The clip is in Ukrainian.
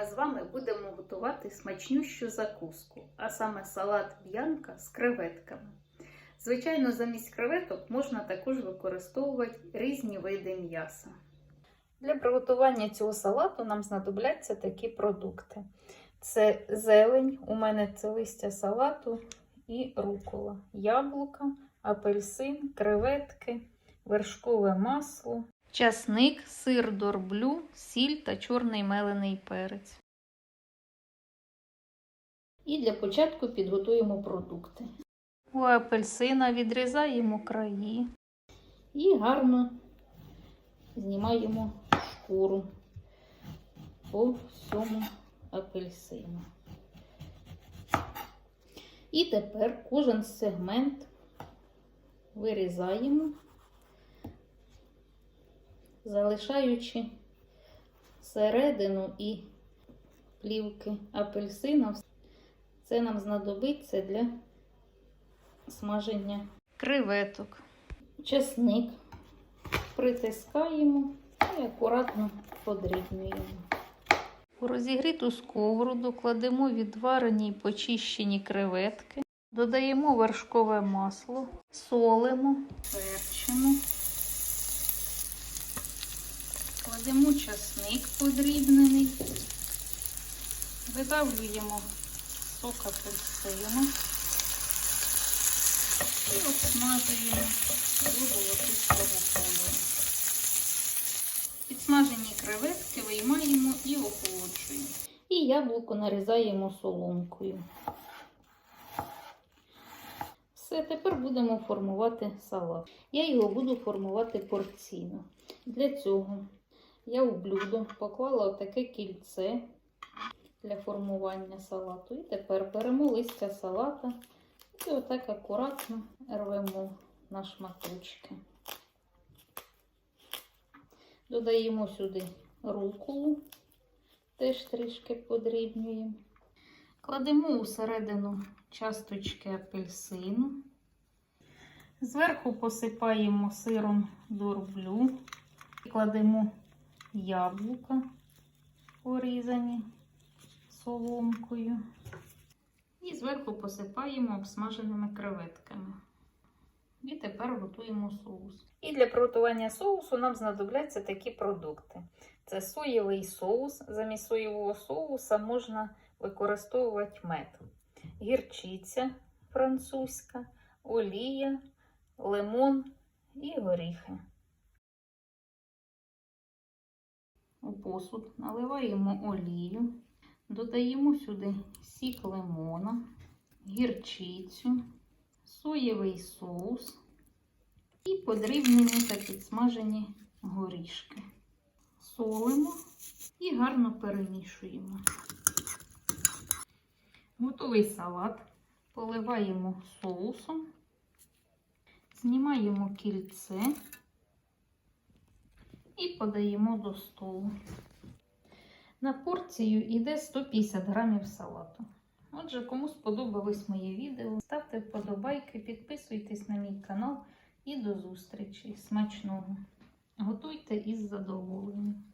з вами будемо готувати смачнющу закуску, а саме салат б'янка з креветками. Звичайно, замість креветок можна також використовувати різні види м'яса. Для приготування цього салату нам знадобляться такі продукти: це зелень, у мене це листя салату і рукола, яблука, апельсин, креветки, вершкове масло, часник, сир дорблю, сіль та чорний мелений перець. І для початку підготуємо продукти. У апельсина відрізаємо краї і гарно знімаємо шкуру по всьому апельсину. І тепер кожен сегмент вирізаємо, залишаючи середину і плівки апельсина. Це нам знадобиться для смаження креветок. Чесник притискаємо і акуратно подрібнюємо. У розігріту сковороду кладемо відварені й почищені креветки, додаємо вершкове масло, солимо, перчимо, кладемо часник подрібнений, видавлюємо сок апельсину і обсмажуємо до золотистого кольору. Підсмажені креветки виймаємо і охолоджуємо. І яблуко нарізаємо соломкою. Все, тепер будемо формувати салат. Я його буду формувати порційно. Для цього я в блюдо поклала отаке кільце для формування салату. І тепер беремо листя салата і отак акуратно рвемо на шматочки. Додаємо сюди руколу, теж трішки подрібнюємо. Кладемо усередину часточки апельсину. Зверху посипаємо сиром дорблю, кладемо яблука порізані соломкою. І зверху посипаємо обсмаженими креветками. І тепер готуємо соус. І для приготування соусу нам знадобляться такі продукти: це соєвий соус. Замість соєвого соуса можна використовувати мед, гірчиця французька, олія, лимон і горіхи. У посуд наливаємо олію, додаємо сюди сік лимона, гірчицю соєвий соус і подрібнені та підсмажені горішки. Солимо і гарно перемішуємо. Готовий салат поливаємо соусом, знімаємо кільце подаємо до столу. На порцію йде 150 грамів салату. Отже, кому сподобалось моє відео, ставте вподобайки, підписуйтесь на мій канал і до зустрічі. Смачного! Готуйте із задоволенням!